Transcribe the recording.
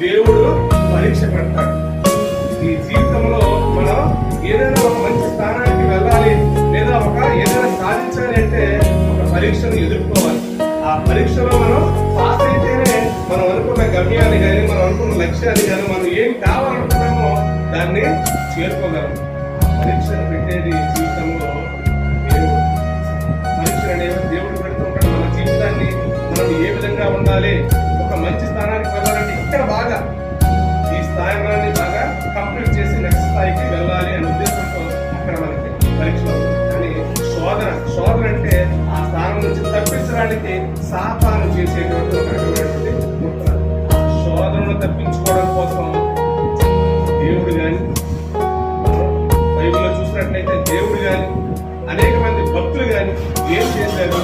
దేవుడు పరీక్ష పెడతాడు. ఈ జీవితంలో మనం ఏదైనా ఒక మంచి స్థానానికి వెళ్ళాలి లేదా ఒక ఏదైనా సాధించాలి అంటే ఒక పరీక్షను ఎదుర్కోవాలి. ఆ పరీక్షలో మనం పాస్ అయితేనే మనం అనుకున్న గమ్యాన్ని కానీ మనం అనుకున్న లక్ష్యాన్ని కానీ మనం ఏం కావాలనుకున్నామో దాన్ని చేరుకోగలం. పరీక్షను పెట్టేది బాగా ఈ స్థాయిని బాగా కంప్లీట్ చేసి నెక్స్ట్ స్థాయికి వెళ్ళాలి అనే ఉద్దేశంతో అక్కడ మనకి పరీక్షలు కానీ శోధన శోధన అంటే ఆ స్థానం నుంచి తప్పించడానికి సాపానం చేసేటువంటి ఒక రకమైనటువంటి ఆ శోధనను తప్పించుకోవడం కోసం దేవుడు కానీ బైబిల్లో చూసినట్లయితే దేవుడు కానీ అనేక మంది భక్తులు కానీ ఏం చేశారు?